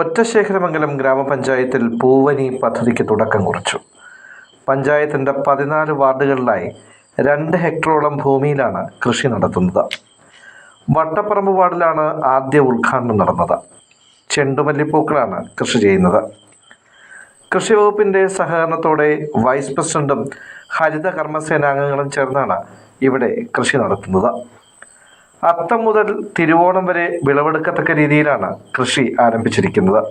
ഒറ്റശേഖരമംഗലം ഗ്രാമപഞ്ചായത്തിൽ പൂവനി പദ്ധതിക്ക് തുടക്കം കുറിച്ചു. പഞ്ചായത്തിന്റെ പതിനാല് വാർഡുകളിലായി രണ്ട് ഹെക്ടറോളം ഭൂമിയിലാണ് കൃഷി നടത്തുന്നത്. വട്ടപ്പറമ്പ് വാർഡിലാണ് ആദ്യ ഉദ്ഘാടനം നടന്നത്. ചെണ്ടുമല്ലിപ്പൂക്കളാണ് കൃഷി ചെയ്യുന്നത്. കൃഷി വകുപ്പിന്റെ സഹകരണത്തോടെ വൈസ് പ്രസിഡന്റും ഹരിത കർമ്മസേനാംഗങ്ങളും ചേർന്നാണ് ഇവിടെ കൃഷി നടത്തുന്നത്. അത്തം മുതൽ തിരുവോണം വരെ വിളവെടുക്കത്തക്ക രീതിയിലാണ് കൃഷി ആരംഭിച്ചിരിക്കുന്നത്.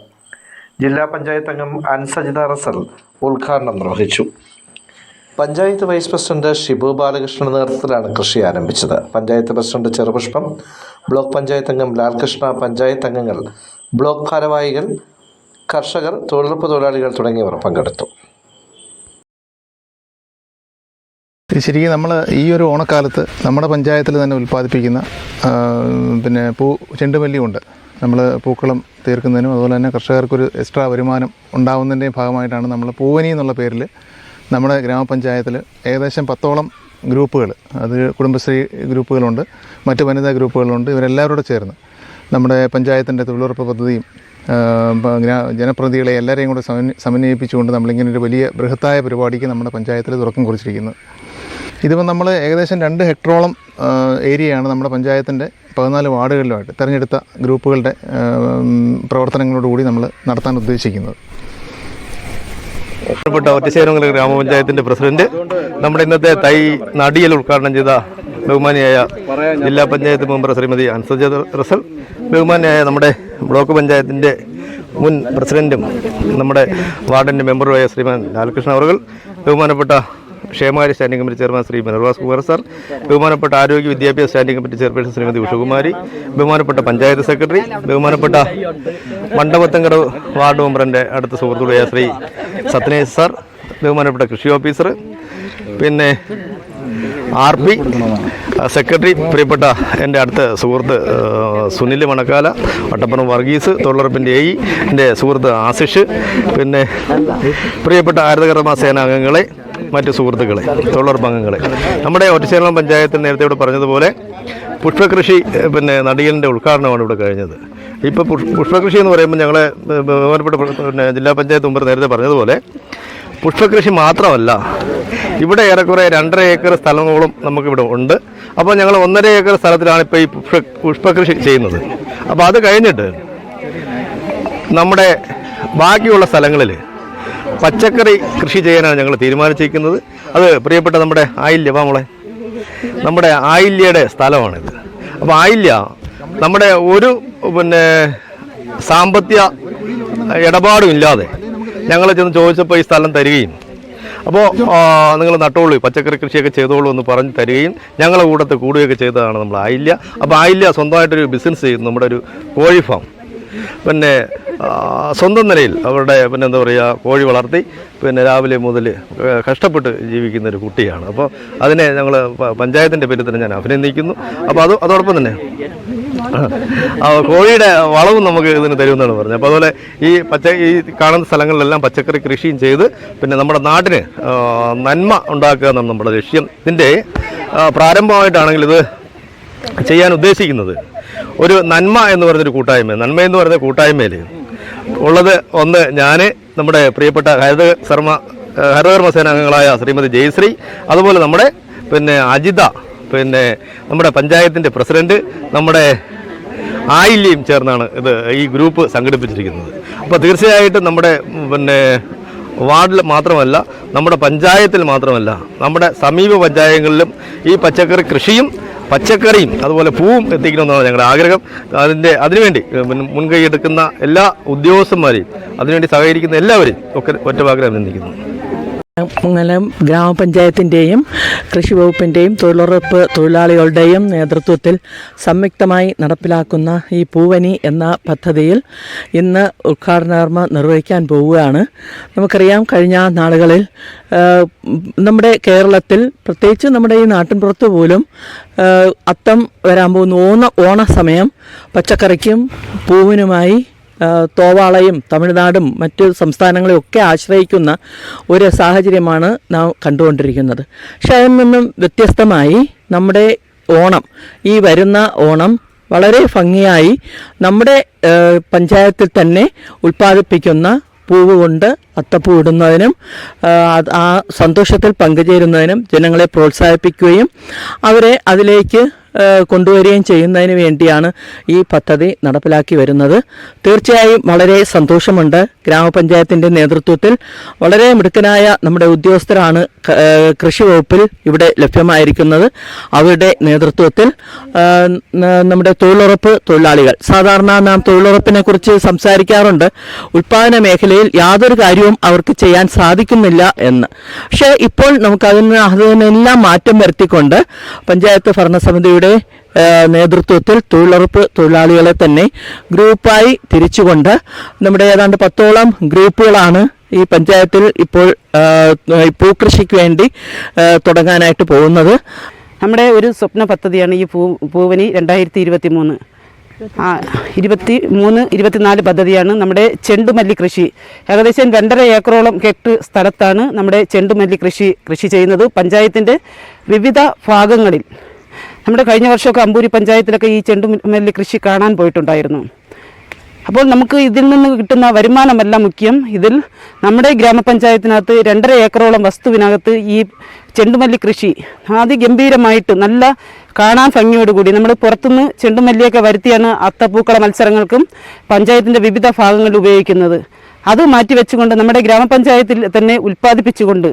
ജില്ലാ പഞ്ചായത്ത് അംഗം അൻസജിത റസൽ ഉദ്ഘാടനം നിർവഹിച്ചു. പഞ്ചായത്ത് വൈസ് പ്രസിഡന്റ് ഷിബു ബാലകൃഷ്ണന്റെ നേതൃത്വത്തിലാണ് കൃഷി ആരംഭിച്ചത്. പഞ്ചായത്ത് പ്രസിഡന്റ് ചെറുപുഷ്പം ബ്ലോക്ക് പഞ്ചായത്ത് അംഗം ലാൽകൃഷ്ണ പഞ്ചായത്ത് അംഗങ്ങൾ ബ്ലോക്ക് ഭാരവാഹികൾ കർഷകർ തൊഴിലുറപ്പ് തൊഴിലാളികൾ തുടങ്ങിയവർ പങ്കെടുത്തു. ശരിക്കും നമ്മൾ ഈ ഒരു ഓണക്കാലത്ത് നമ്മുടെ പഞ്ചായത്തിൽ തന്നെ ഉൽപ്പാദിപ്പിക്കുന്ന പിന്നെ പൂ ചെണ്ടുമല്ലിയുണ്ട്. നമ്മൾ പൂക്കളം തീർക്കുന്നതിനും അതുപോലെ തന്നെ കർഷകർക്കൊരു എക്സ്ട്രാ വരുമാനം ഉണ്ടാവുന്നതിന്റെയും ഭാഗമായിട്ടാണ് നമ്മൾ പൂവനി എന്നുള്ള പേരിൽ നമ്മുടെ ഗ്രാമപഞ്ചായത്തിൽ ഏകദേശം പത്തോളം ഗ്രൂപ്പുകൾ അത് കുടുംബശ്രീ ഗ്രൂപ്പുകളുണ്ട് മറ്റ് വനിതാ ഗ്രൂപ്പുകളുണ്ട് ഇവരെല്ലാവരോടും ചേർന്ന് നമ്മുടെ പഞ്ചായത്തിന്റെ തൊഴിലുറപ്പ് പദ്ധതിയും ജനപ്രതിനിധികളെ എല്ലാവരെയും കൂടെ സമന്വയിപ്പിച്ചുകൊണ്ട് നമ്മളിങ്ങനെ ഒരു വലിയ ബൃഹത്തായ പരിപാടിക്ക് നമ്മുടെ പഞ്ചായത്തിൽ തുടക്കം കുറിച്ചിരിക്കുന്നത് ഇതിപ്പോൾ നമ്മൾ ഏകദേശം രണ്ട് ഹെക്ടറോളം ഏരിയയാണ് നമ്മുടെ പഞ്ചായത്തിന്റെ പതിനാല് വാർഡുകളിലുമായിട്ട് തിരഞ്ഞെടുത്ത ഗ്രൂപ്പുകളുടെ പ്രവർത്തനങ്ങളോടുകൂടി നമ്മൾ നടത്താൻ ഉദ്ദേശിക്കുന്നത്. ബഹുമാനപ്പെട്ട ഒറ്റശ്ശേരമംഗലം ഗ്രാമപഞ്ചായത്തിന്റെ പ്രസിഡന്റ് നമ്മുടെ ഇന്നത്തെ തൈ നടിയൽ ഉദ്ഘാടനം ചെയ്ത ബഹുമാനിയായ ജില്ലാ പഞ്ചായത്ത് മെമ്പർ ശ്രീമതി അൻസജ റസൽ ബഹുമാനിയായ നമ്മുടെ ബ്ലോക്ക് പഞ്ചായത്തിന്റെ മുൻ പ്രസിഡന്റും നമ്മുടെ വാർഡിന്റെ മെമ്പറുമായ ശ്രീമാൻ ലാൽകൃഷ്ണ അവർ ബഹുമാനപ്പെട്ട ക്ഷേമകാര്യ standing committee chairman Shri Banarvas Kumar sir ബഹുമാനപ്പെട്ട ആരോഗ്യ വിദ്യാഭ്യാസ standing committee chairperson Shrimati Ushakumari ബഹുമാനപ്പെട്ട പഞ്ചായത്ത് സെക്രട്ടറി ബഹുമാനപ്പെട്ട മണ്ഡപത്തങ്കട വാർഡ് മെമ്പറിന്റെ അടുത്ത സുഹൃത്തുക്കളായ ശ്രീ സത്യനേശ് സർ ബഹുമാനപ്പെട്ട കൃഷി ഓഫീസർ പിന്നെ ആർ പി സെക്രട്ടറി പ്രിയപ്പെട്ട എന്റെ അടുത്ത സുഹൃത്ത് സുനിൽ മണക്കാല വട്ടപ്പുറം വർഗീസ് തൊഴിലുറപ്പിന്റെ എ എന്റെ സുഹൃത്ത് ആശിഷ് പിന്നെ പ്രിയപ്പെട്ട ഹരിതകർമ്മ സേനാംഗങ്ങളെ മറ്റ് സുഹൃത്തുക്കളെ തൊഴിലുറപ്പ് അംഗങ്ങളെ. നമ്മുടെ ഒറ്റശേരളം പഞ്ചായത്തിൽ നേരത്തെ ഇവിടെ പറഞ്ഞതുപോലെ പുഷ്പകൃഷി പിന്നെ നടിയലിന്റെ ഉദ്ഘാടനമാണ് ഇവിടെ കഴിഞ്ഞത്. ഇപ്പോൾ പുഷ്പകൃഷി എന്ന് പറയുമ്പോൾ ഞങ്ങളെ ബഹുമാനപ്പെട്ട പിന്നെ ജില്ലാ പഞ്ചായത്ത് മുമ്പ് നേരത്തെ പറഞ്ഞതുപോലെ പുഷ്പകൃഷി മാത്രമല്ല ഇവിടെ ഏറെക്കുറെ രണ്ടര ഏക്കർ സ്ഥലങ്ങളും നമുക്കിവിടെ ഉണ്ട്. അപ്പോൾ ഞങ്ങൾ ഒന്നര ഏക്കർ സ്ഥലത്തിലാണ് ഇപ്പോൾ ഈ പുഷ്പ പുഷ്പകൃഷി ചെയ്യുന്നത്. അപ്പോൾ അത് കഴിഞ്ഞിട്ട് നമ്മുടെ ബാക്കിയുള്ള സ്ഥലങ്ങളിൽ പച്ചക്കറി കൃഷി ചെയ്യാനാണ് ഞങ്ങൾ തീരുമാനിച്ചിരിക്കുന്നത്. അത് പ്രിയപ്പെട്ട നമ്മുടെ ആയില്യ വാമളെ നമ്മുടെ ആയില്യയുടെ സ്ഥലമാണിത്. അപ്പോൾ ആയില്യ നമ്മുടെ ഒരു പിന്നെ സാമ്പത്തിക ഇടപാടും ഇല്ലാതെ ഞങ്ങൾ ചെന്ന് ചോദിച്ചപ്പോൾ ഈ സ്ഥലം തരികയും. അപ്പോൾ നിങ്ങൾ നട്ടോളൂ പച്ചക്കറി കൃഷിയൊക്കെ ചെയ്തോളൂ എന്ന് പറഞ്ഞ് തരികയും ഞങ്ങളെ കൂട്ടത്തിൽ കൂടുകയൊക്കെ ചെയ്തതാണ് നമ്മൾ ആയില്യ. അപ്പോൾ ആയില്യ സ്വന്തമായിട്ടൊരു ബിസിനസ് ചെയ്യുന്നു നമ്മുടെ ഒരു കോഴി ഫാം പിന്നെ സ്വന്തം നിലയിൽ അവരുടെ പിന്നെ എന്താ പറയുക കോഴി വളർത്തി പിന്നെ രാവിലെ മുതൽ കഷ്ടപ്പെട്ട് ജീവിക്കുന്ന ഒരു കുട്ടിയാണ്. അപ്പോൾ അതിനെ ഞങ്ങൾ പഞ്ചായത്തിന്റെ പേരിൽ തന്നെ ഞാൻ അഭിനന്ദിക്കുന്നു. അപ്പോൾ അത് അതോടൊപ്പം തന്നെ കോഴിയുടെ വളവും നമുക്ക് ഇതിന് തരുമെന്നാണ് പറഞ്ഞത്. അപ്പോൾ അതുപോലെ ഈ പച്ച ഈ കാണുന്ന സ്ഥലങ്ങളിലെല്ലാം പച്ചക്കറി കൃഷിയും ചെയ്ത് പിന്നെ നമ്മുടെ നാടിന് നന്മ ഉണ്ടാക്കുക എന്നാണ് നമ്മുടെ ലക്ഷ്യം. ഇതിന്റെ പ്രാരംഭമായിട്ടാണെങ്കിൽ ഇത് ചെയ്യാൻ ഉദ്ദേശിക്കുന്നത് ഒരു നന്മ എന്ന് പറയുന്നൊരു കൂട്ടായ്മ നന്മ എന്ന് പറയുന്ന കൂട്ടായ്മയിൽ ഉള്ളത് ഒന്ന് ഞാൻ നമ്മുടെ പ്രിയപ്പെട്ട ഹരിത ശർമ്മ ഹരിതകർമ്മ സേനാംഗങ്ങളായ ശ്രീമതി ജയശ്രീ അതുപോലെ നമ്മുടെ പിന്നെ അജിത പിന്നെ നമ്മുടെ പഞ്ചായത്തിന്റെ പ്രസിഡന്റ് നമ്മുടെ ആയില്യം ചേർന്നാണ് ഇത് ഈ ഗ്രൂപ്പ് സംഘടിപ്പിച്ചിരിക്കുന്നത്. അപ്പോൾ തീർച്ചയായിട്ടും നമ്മുടെ പിന്നെ വാർഡിൽ മാത്രമല്ല നമ്മുടെ പഞ്ചായത്തിൽ മാത്രമല്ല നമ്മുടെ സമീപ പഞ്ചായങ്ങളിലും ഈ പച്ചക്കറി കൃഷിയും പച്ചക്കറിയും അതുപോലെ പൂവും എത്തിക്കണമെന്നാണ് ഞങ്ങളുടെ ആഗ്രഹം. അതിന്റെ അതിനുവേണ്ടി മുൻകൈ എടുക്കുന്ന എല്ലാ ഉദ്യോഗസ്ഥന്മാരെയും അതിനുവേണ്ടി സഹകരിക്കുന്ന എല്ലാവരെയും ഒക്കെ ഒറ്റവാക്കിൽ അഭിനന്ദിക്കുന്നു. മംഗലം ഗ്രാമപഞ്ചായത്തിന്റെയും കൃഷി വകുപ്പിന്റെയും തൊഴിലുറപ്പ് തൊഴിലാളികളുടെയും നേതൃത്വത്തിൽ സംയുക്തമായി നടപ്പിലാക്കുന്ന ഈ പൂവനി എന്ന പദ്ധതിയിൽ ഇന്ന് ഉദ്ഘാടനകർമ്മ നിർവഹിക്കാൻ പോവുകയാണ്. നമുക്കറിയാം കഴിഞ്ഞ നാളുകളിൽ നമ്മുടെ കേരളത്തിൽ പ്രത്യേകിച്ച് നമ്മുടെ ഈ നാട്ടിൻപുറത്ത് പോലും അത്തം വരാൻ പോകുന്ന ഓണ ഓണസമയം പച്ചക്കറിക്കും പൂവിനുമായി തോവാളയും തമിഴ്നാടും മറ്റു സംസ്ഥാനങ്ങളെയും ഒക്കെ ആശ്രയിക്കുന്ന ഒരു സാഹചര്യമാണ് നാം കണ്ടുകൊണ്ടിരിക്കുന്നത്. പക്ഷെ അതിൽ നിന്നും വ്യത്യസ്തമായി നമ്മുടെ ഓണം ഈ വരുന്ന ഓണം വളരെ ഭംഗിയായി നമ്മുടെ പഞ്ചായത്തിൽ തന്നെ ഉൽപ്പാദിപ്പിക്കുന്ന പൂവ് കൊണ്ട് അത്തപ്പൂ ഇടുന്നതിനും ആ, സന്തോഷത്തിൽ പങ്കുചേരുന്നതിനും ജനങ്ങളെ പ്രോത്സാഹിപ്പിക്കുകയും അവരെ അതിലേക്ക് കൊണ്ടുവരികയും ചെയ്യുന്നതിന് വേണ്ടിയാണ് ഈ പദ്ധതി നടപ്പിലാക്കി വരുന്നത്. തീർച്ചയായും വളരെ സന്തോഷമുണ്ട് ഗ്രാമപഞ്ചായത്തിന്റെ നേതൃത്വത്തിൽ. വളരെ മിടുക്കനായ നമ്മുടെ ഉദ്യോഗസ്ഥരാണ് കൃഷി വകുപ്പിൽ ഇവിടെ ലഭ്യമായിരിക്കുന്നത്. അവരുടെ നേതൃത്വത്തിൽ നമ്മുടെ തൊഴിലുറപ്പ് തൊഴിലാളികൾ സാധാരണ നാം തൊഴിലുറപ്പിനെ കുറിച്ച് സംസാരിക്കാറുണ്ട്. ഉൽപാദന മേഖലയിൽ യാതൊരു കാര്യവും അവർക്ക് ചെയ്യാൻ സാധിക്കുന്നില്ല എന്ന്. പക്ഷേ ഇപ്പോൾ നമുക്ക് അതിന് അതിനെല്ലാം മാറ്റം വരുത്തിക്കൊണ്ട് പഞ്ചായത്ത് ഭരണസമിതിയുടെ ആ, നേതൃത്വത്തിൽ തൊഴിലുറപ്പ് തൊഴിലാളികളെ തന്നെ ഗ്രൂപ്പായി തിരിച്ചുകൊണ്ട് നമ്മുടെ ഏതാണ്ട് പത്തോളം ഗ്രൂപ്പുകളാണ് ഈ പഞ്ചായത്തിൽ ഇപ്പോൾ പൂക്കൃഷിക്ക് വേണ്ടി തുടങ്ങാനായിട്ട് പോകുന്നത്. നമ്മുടെ ഒരു സ്വപ്ന പദ്ധതിയാണ് ഈ പൂ പൂവനി രണ്ടായിരത്തി ഇരുപത്തി മൂന്ന് ഇരുപത്തി മൂന്ന് ഇരുപത്തിനാല് പദ്ധതിയാണ് നമ്മുടെ ചെണ്ടുമല്ലി കൃഷി. ഏകദേശം രണ്ടര ഏക്കറോളം കെട്ട് സ്ഥലത്താണ് നമ്മുടെ ചെണ്ടുമല്ലി കൃഷി കൃഷി ചെയ്യുന്നത്. പഞ്ചായത്തിന്റെ വിവിധ ഭാഗങ്ങളിൽ നമ്മുടെ കഴിഞ്ഞ വർഷമൊക്കെ അമ്പൂരി പഞ്ചായത്തിലൊക്കെ ഈ ചെണ്ടുമല്ലി കൃഷി കാണാൻ പോയിട്ടുണ്ടായിരുന്നു. അപ്പോൾ നമുക്ക് ഇതിൽ നിന്ന് കിട്ടുന്ന വരുമാനമല്ല മുഖ്യം. ഇതിൽ നമ്മുടെ ഗ്രാമപഞ്ചായത്തിനകത്ത് രണ്ടര ഏക്കറോളം വസ്തുവിനകത്ത് ഈ ചെണ്ടുമല്ലി കൃഷി അതിഗംഭീരമായിട്ട് നല്ല കാണാൻ ഭംഗിയോടുകൂടി നമ്മൾ പുറത്തുനിന്ന് ചെണ്ടുമല്ലിയൊക്കെ വരുത്തിയാണ് അത്തപ്പൂക്കള മത്സരങ്ങൾക്കും പഞ്ചായത്തിന്റെ വിവിധ ഭാഗങ്ങളിൽ ഉപയോഗിക്കുന്നത്. അത് മാറ്റിവെച്ചുകൊണ്ട് നമ്മുടെ ഗ്രാമപഞ്ചായത്തിൽ തന്നെ ഉൽപ്പാദിപ്പിച്ചുകൊണ്ട്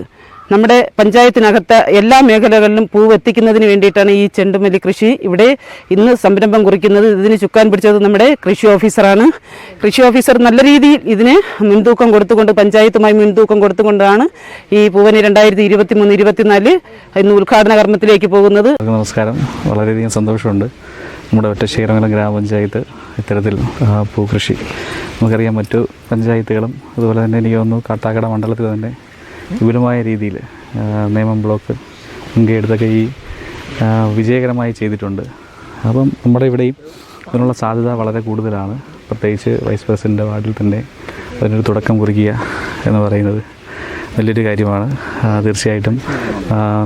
നമ്മുടെ പഞ്ചായത്തിനകത്ത് എല്ലാ മേഖലകളിലും പൂവ് എത്തിക്കുന്നതിന് വേണ്ടിയിട്ടാണ് ഈ ചെണ്ടുമല്ലി കൃഷി. ഇവിടെ ഇന്ന് സംരംഭം കുറിക്കുന്നത് ഇതിന് ചുക്കാൻ പിടിച്ചത് നമ്മുടെ കൃഷി ഓഫീസറാണ്. കൃഷി ഓഫീസർ നല്ല രീതിയിൽ ഇതിന് മുൻതൂക്കം കൊടുത്തുകൊണ്ട് പഞ്ചായത്തുമായി മുൻതൂക്കം കൊടുത്തുകൊണ്ടാണ് ഈ പൂവനെ രണ്ടായിരത്തി ഇരുപത്തി മൂന്ന് ഇരുപത്തിനാല് ഇന്ന് ഉദ്ഘാടന കർമ്മത്തിലേക്ക് പോകുന്നത്. നമസ്കാരം. വളരെയധികം സന്തോഷമുണ്ട്. നമ്മുടെ ഒറ്റശ്ശേരമംഗലം ഗ്രാമപഞ്ചായത്ത് ഇത്തരത്തിൽ പൂക്കൃഷി. നമുക്കറിയാം മറ്റു പഞ്ചായത്തുകളും അതുപോലെ തന്നെ എനിക്ക് തോന്നുന്നു കാട്ടാക്കട മണ്ഡലത്തിൽ തന്നെ വിപുലമായ രീതിയിൽ നിയമം ബ്ലോക്ക് മുൻകൈയെടുത്തൊക്കെ ഈ വിജയകരമായി ചെയ്തിട്ടുണ്ട്. അപ്പം നമ്മുടെ ഇവിടെയും അതിനുള്ള സാധ്യത വളരെ കൂടുതലാണ്. പ്രത്യേകിച്ച് വൈസ് പ്രസിഡന്റ് വാർഡിൽ തന്നെ അതിനൊരു തുടക്കം കുറിക്കുക എന്ന് പറയുന്നത് വലിയൊരു കാര്യമാണ്. തീർച്ചയായിട്ടും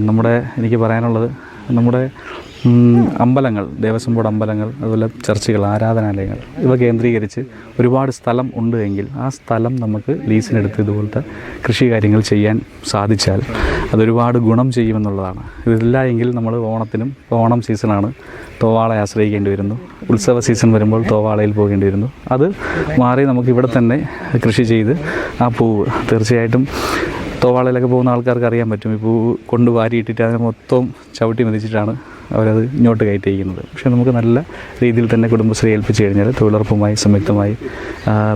നമ്മുടെ എനിക്ക് പറയാനുള്ളത് നമ്മുടെ അമ്പലങ്ങൾ ദേവസ്വം ബോർഡ് അമ്പലങ്ങൾ അതുപോലെ ചർച്ചുകൾ ആരാധനാലയങ്ങൾ ഇവ കേന്ദ്രീകരിച്ച് ഒരുപാട് സ്ഥലം ഉണ്ട് എങ്കിൽ ആ സ്ഥലം നമുക്ക് ലീസിനെടുത്ത് ഇതുപോലത്തെ കൃഷി കാര്യങ്ങൾ ചെയ്യാൻ സാധിച്ചാൽ അതൊരുപാട് ഗുണം ചെയ്യുമെന്നുള്ളതാണ്. ഇതില്ല എങ്കിൽ നമ്മൾ ഓണത്തിനും ഓണം സീസണാണ് തോവാളയെ ആശ്രയിക്കേണ്ടി വരുന്നു. ഉത്സവ സീസൺ വരുമ്പോൾ തോവാളയിൽ പോകേണ്ടി വരുന്നു. അത് മാറി നമുക്ക് ഇവിടെ തന്നെ കൃഷി ചെയ്ത് ആ പൂവ് തീർച്ചയായിട്ടും തോവാളയിലൊക്കെ പോകുന്ന ആൾക്കാർക്ക് അറിയാൻ പറ്റും. ഈ പൂ കൊണ്ട് വാരിയിട്ടിട്ട് അതിനെ മൊത്തം ചവിട്ടി മെതിച്ചിട്ടാണ് അവരത് ഇങ്ങോട്ട് കയറ്റിയിരിക്കുന്നത്. പക്ഷേ നമുക്ക് നല്ല രീതിയിൽ തന്നെ കുടുംബശ്രീ ഏൽപ്പിച്ച് കഴിഞ്ഞാൽ തൊഴിലുറപ്പുമായി സംയുക്തമായി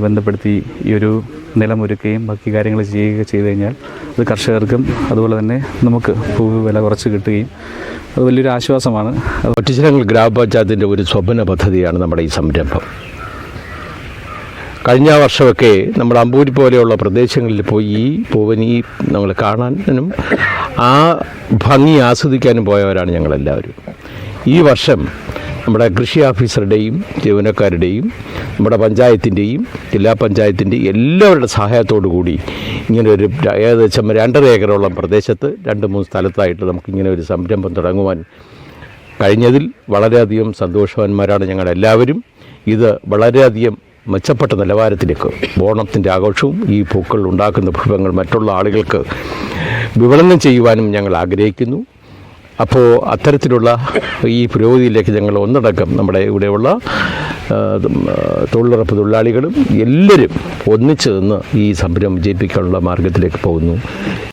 ബന്ധപ്പെടുത്തി ഈ ഒരു നിലമൊരുക്കുകയും ബാക്കി കാര്യങ്ങൾ ചെയ്യുക ചെയ്തു കഴിഞ്ഞാൽ അത് കർഷകർക്കും അതുപോലെ തന്നെ നമുക്ക് പൂവ് വില കുറച്ച് കിട്ടുകയും അത് വലിയൊരു ആശ്വാസമാണ്. ഒറ്റ ഒറ്റച്ചിലങ്ങൾ ഗ്രാമപഞ്ചായത്തിന്റെ ഒരു സ്വപ്ന പദ്ധതിയാണ് നമ്മുടെ ഈ സംരംഭം. കഴിഞ്ഞ വർഷമൊക്കെ നമ്മൾ അമ്പൂരി പോലെയുള്ള പ്രദേശങ്ങളിൽ പോയി ഈ പൂവനി നമ്മൾ കാണാനും ആ ഭംഗി ആസ്വദിക്കാനും പോയവരാണ് ഞങ്ങളെല്ലാവരും. ഈ വർഷം നമ്മുടെ കൃഷി ഓഫീസറുടെയും ജീവനക്കാരുടെയും നമ്മുടെ പഞ്ചായത്തിന്റെയും ജില്ലാ പഞ്ചായത്തിന്റെയും എല്ലാവരുടെ സഹായത്തോടു കൂടി ഇങ്ങനെ ഒരു ഏകദേശം രണ്ടര ഏക്കറോളം പ്രദേശത്ത് രണ്ട് മൂന്ന് സ്ഥലത്തായിട്ട് നമുക്കിങ്ങനെ ഒരു സംരംഭം തുടങ്ങുവാൻ കഴിഞ്ഞതിൽ വളരെയധികം സന്തോഷവാന്മാരാണ് ഞങ്ങളെല്ലാവരും. ഇത് വളരെയധികം മെച്ചപ്പെട്ട നിലവാരത്തിലേക്ക് ഓണത്തിന്റെ ആഘോഷവും ഈ പൂക്കൾ ഉണ്ടാക്കുന്ന വിഭവങ്ങൾ മറ്റുള്ള ആളുകൾക്ക് വിപണനം ചെയ്യുവാനും ഞങ്ങൾ ആഗ്രഹിക്കുന്നു. അപ്പോൾ അത്തരത്തിലുള്ള ഈ പുരോഗതിയിലേക്ക് ഞങ്ങൾ ഒന്നടക്കം നമ്മുടെ ഇവിടെയുള്ള തൊഴിലുറപ്പ് തൊഴിലാളികളും എല്ലാവരും ഒന്നിച്ചു നിന്ന് ഈ സംരംഭം വിജയിപ്പിക്കാനുള്ള മാർഗത്തിലേക്ക് പോകുന്നു.